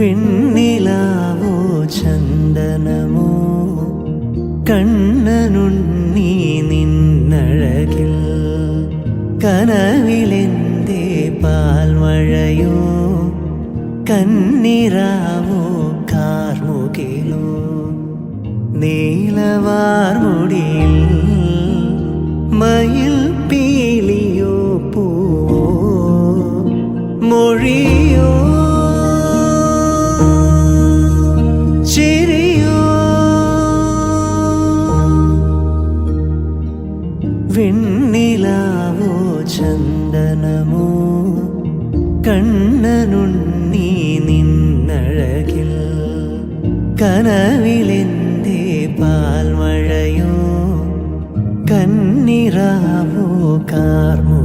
വെണ്ണിലാവോ ചന്ദനമോ? കണ്ണനുണ്ണി നിന്നഴകിൽ കനവിലെന്തേ പാൽമഴയോ? കന്നിരാവോ കാർമുകിലോ? നീലവാർമുടിയിൽ മയിൽ പീലിയോ പൂവോ? മൊഴിയോ വെണ്ണിലാവോ ചന്ദനമോ? കണ്ണനുണ്ണി നിന്നഴകിൽ കനവിലെന്തേ പാൽമഴയോ? കന്നിറാവോ കാർമു